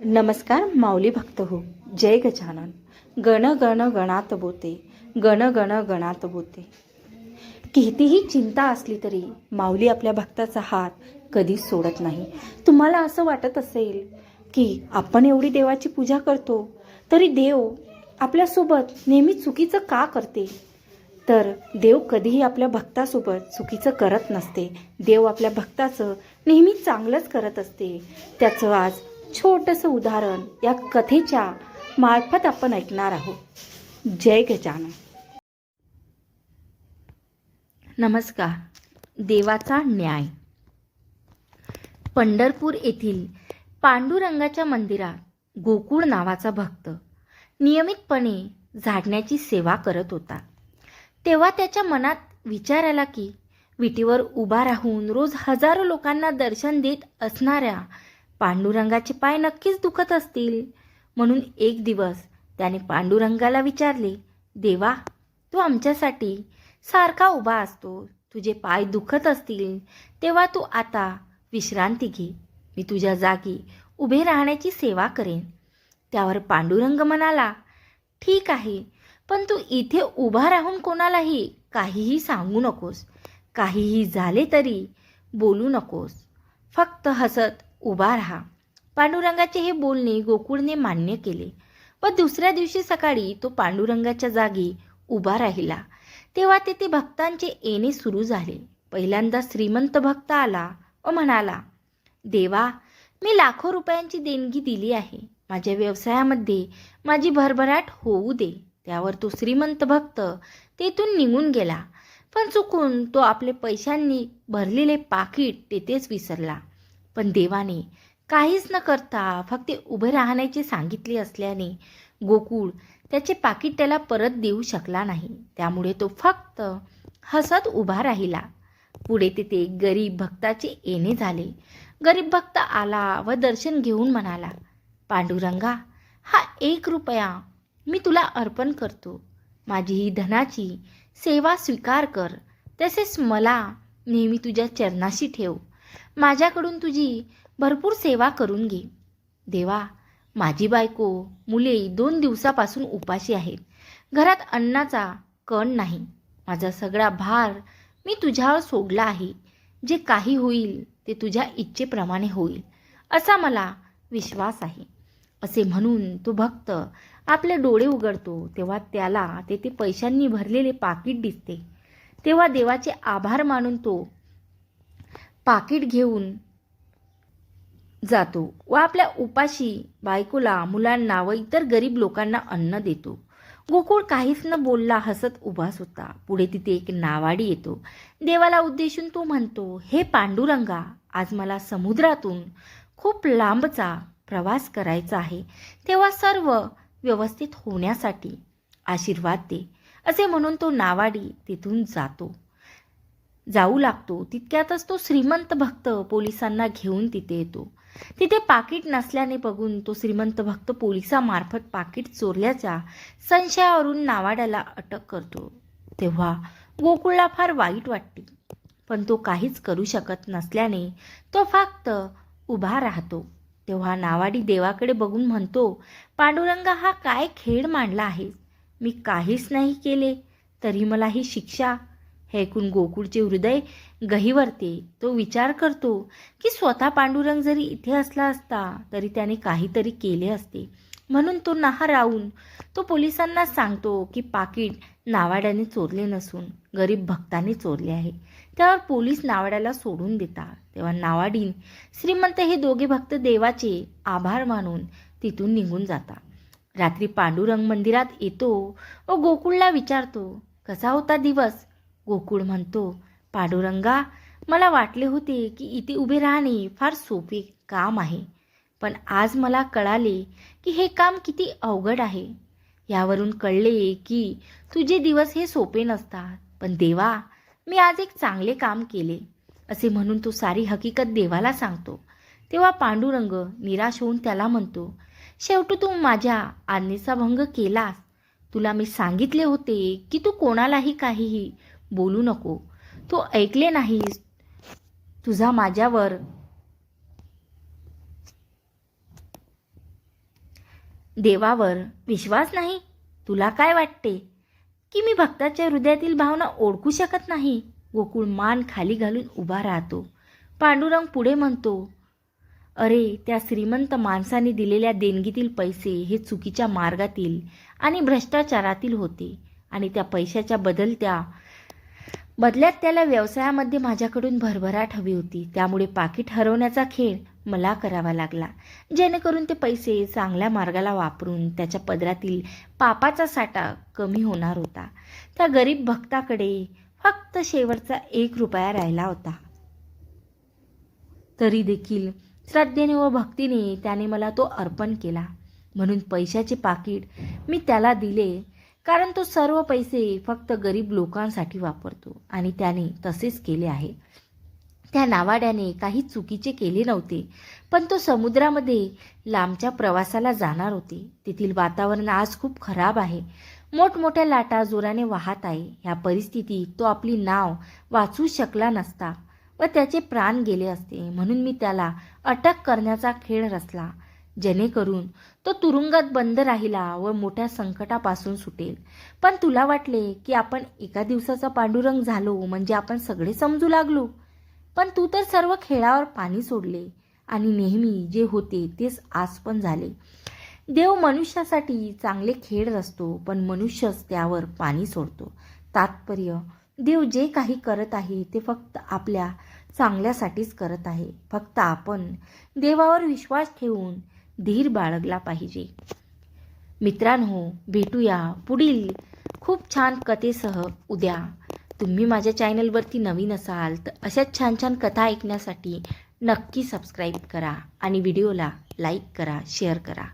नमस्कार माऊली भक्त हो. जय गजानन. गण गण गणात बोते. गण गण गणात बोते. कितीही चिंता असली तरी माऊली आपल्या भक्ताचा हात कधीच सोडत नाही. तुम्हाला असं वाटत असेल की आपण एवढी देवाची पूजा करतो तरी देव आपल्यासोबत नेहमी चुकीचं का करते? तर देव कधीही आपल्या भक्तासोबत चुकीचं करत नसते. देव आपल्या भक्ताचं नेहमी चांगलंच करत असते. त्याचं आज छोटंसं उदाहरण या कथेच्या मार्फत आपण ऐकणार आहोत. जय गजानन. नमस्कार. देवाचा न्याय. पंढरपूर येथील पांडुरंगाच्या मंदिरात गोकुळ नावाचा भक्त नियमितपणे झाडण्याची सेवा करत होता. तेव्हा त्याच्या मनात विचार आला की विटीवर उभा राहून रोज हजारो लोकांना दर्शन देत असणाऱ्या पांडुरंगाचे पाय नक्कीच दुखत असतील. म्हणून एक दिवस त्याने पांडुरंगाला विचारले देवा तू आमच्यासाठी सारखा उभा असतो. तुझे पाय दुखत असतील. तेव्हा तू आता विश्रांती घे. मी तुझ्या जागी उभे राहण्याची सेवा करेन. त्यावर पांडुरंग म्हणाला ठीक आहे पण तू इथे उभा राहून कोणालाही काहीही सांगू नकोस. काहीही झाले तरी बोलू नकोस. फक्त हसत उभा राहा. पांडुरंगाचे हे बोलणे गोकुळने मान्य केले. व दुसऱ्या दिवशी सकाळी तो पांडुरंगाच्या जागी उभा राहिला. तेव्हा तेथे भक्तांचे येणे सुरू झाले. पहिल्यांदा श्रीमंत भक्त आला व म्हणाला देवा मी लाखो रुपयांची देणगी दिली आहे. माझ्या व्यवसायामध्ये माझी भरभराट होऊ दे. त्यावर तो श्रीमंत भक्त तेथून निघून गेला. पण चुकून तो आपले पैशांनी भरलेले पाकिट तेथेच विसरला. पण देवाने काहीच न करता फक्त उभे राहण्याचे सांगितले असल्याने गोकुळ त्याचे पाकिट त्याला परत देऊ शकला नाही. त्यामुळे तो फक्त हसत उभा राहिला. पुढे तिथे गरीब भक्ताचे येणे झाले. गरीब भक्त आला व दर्शन घेऊन म्हणाला पांडुरंगा हा एक रुपया मी तुला अर्पण करतो. माझी ही धनाची सेवा स्वीकार कर. तसेच मला नेहमी तुझ्या चरणाशी ठेव. माझ्याकडून तुझी भरपूर सेवा करून घे. देवा माझी बायको मुले दोन दिवसापासून उपाशी आहेत. घरात अन्नाचा कण नाही. माझा सगळा भार मी तुझ्यावर सोडला आहे. जे काही होईल ते तुझ्या इच्छेप्रमाणे होईल असा मला विश्वास आहे. असे म्हणून तो भक्त आपले डोळे उघडतो तेव्हा त्याला तेथे पैशांनी भरलेले पाकिट दिसते. तेव्हा देवाचे आभार मानून तो पाकिट घेऊन जातो व आपल्या उपाशी बायकोला मुलांना व इतर गरीब लोकांना अन्न देतो. गोकुळ काहीच न बोलला हसत उभास होता. पुढे तिथे एक नावाडी येतो. देवाला उद्देशून तो म्हणतो हे पांडुरंगा आज मला समुद्रातून खूप लांबचा प्रवास करायचा आहे. तेव्हा सर्व व्यवस्थित होण्यासाठी आशीर्वाद दे. असे म्हणून तो नावाडी तिथून जातो. जाऊ लागतो. तितक्यातच तो श्रीमंत भक्त पोलिसांना घेऊन तिथे येतो. तिथे पाकिट नसल्याने बघून तो श्रीमंत भक्त पोलिसामार्फत पाकिट चोरल्याच्या संशयावरून नावाड्याला अटक करतो. तेव्हा गोकुळला फार वाईट वाटते. पण तो काहीच करू शकत नसल्याने तो फक्त उभा राहतो. तेव्हा नावाडी देवाकडे बघून म्हणतो पांडुरंगा हा काय खेळ मांडला आहे? मी काहीच नाही केले तरी मला ही शिक्षा हे ऐकून गोकुळचे हृदय गहिवरते. तो विचार करतो की स्वतः पांडुरंग जरी इथे असला असता तरी त्याने काहीतरी केले असते. म्हणून तो नहा राहून तो पोलिसांना सांगतो की पाकिट नावाड्याने चोरले नसून गरीब भक्ताने चोरले आहे. त्यावर पोलीस नावाड्याला सोडून देतात. तेव्हा नावाडीन श्रीमंत हे दोघे भक्त देवाचे आभार मानून तिथून निघून जातात. रात्री पांडुरंग मंदिरात येतो व गोकुळला विचारतो कसा होता दिवस? गोकुळ म्हणतो पांडुरंगा मला वाटले होते की इथे उभे राहणे फार सोपे काम आहे पण आज मला कळाले की हे काम किती अवघड आहे. यावरून कळले की तुझे दिवस हे सोपे नसतात पण देवा मी आज एक चांगले काम केले असे म्हणून तो सारी हकीकत देवाला सांगतो. तेव्हा पांडुरंग निराश होऊन त्याला म्हणतो शेवटी तू माझ्या आज्ञेचा भंग केलास. तुला मी सांगितले होते की तू कोणालाही काहीही बोलू नको. तू ऐकले नाहीस. तुझा माझ्यावर देवावर विश्वास नाही? तुला काय वाटते? की मी भक्ताच्या हृदयातील भावना ओळखू शकत नाही? गोकुळ मान खाली घालून उभा राहतो. पांडुरंग पुढे म्हणतो अरे त्या श्रीमंत माणसाने दिलेल्या देणगीतील पैसे हे चुकीच्या मार्गातील आणि भ्रष्टाचारातील होते आणि त्या पैशाच्या बदलत्या बदल्यात त्याला व्यवसायामध्ये माझ्याकडून भरभराट हवी होती. त्यामुळे पाकिट हरवण्याचा खेळ मला करावा लागला. जेणेकरून ते पैसे चांगल्या मार्गाला वापरून त्याच्या पदरातील पापाचा साठा कमी होणार होता. त्या गरीब भक्ताकडे फक्त शेवटचा एक रुपया राहिला होता. तरी देखील श्रद्धेने व भक्तीने त्याने मला तो अर्पण केला. म्हणून पैशाचे पाकिट मी त्याला दिले कारण तो सर्व पैसे फक्त गरीब लोकांसाठी वापरतो. आणि त्याने तसेच केले आहे. त्या नावाड्याने काही चुकीचे केले नव्हते. पण तो समुद्रामध्ये लांबच्या प्रवासाला जाणार होते. तेथील वातावरण आज खूप खराब आहे. मोठमोठ्या लाटा जोराने वाहत आहे. ह्या परिस्थितीत तो आपली नाव वाचू शकला नसता व त्याचे प्राण गेले असते. म्हणून मी त्याला अटक करण्याचा खेळ रचला. जेणेकरून तो तुरुंगात बंद राहिला व मोठ्या संकटापासून सुटेल. पण तुला वाटले की आपण एका दिवसाचा पांडुरंग झालो म्हणजे आपण सगळे समजू लागलो? पण तू तर सर्व खेळावर पाणी सोडले आणि नेहमी जे होते तेच आज पण झाले. देव मनुष्यासाठी चांगले खेळ रचतो पण मनुष्यच त्यावर पाणी सोडतो. तात्पर्य देव जे काही करत आहे ते फक्त आपल्या चांगल्यासाठीच करत आहे. फक्त आपण देवावर विश्वास ठेवून धीर बाळगला पाहिजे. मित्रांनो भेटूया पुढील खूप छान कथेसह उद्या. तुम्ही माझ्या चॅनलवरती नवीन असाल तर अशाच छान छान कथा ऐकण्यासाठी नक्की सबस्क्राईब करा आणि व्हिडिओला लाईक करा शेअर करा.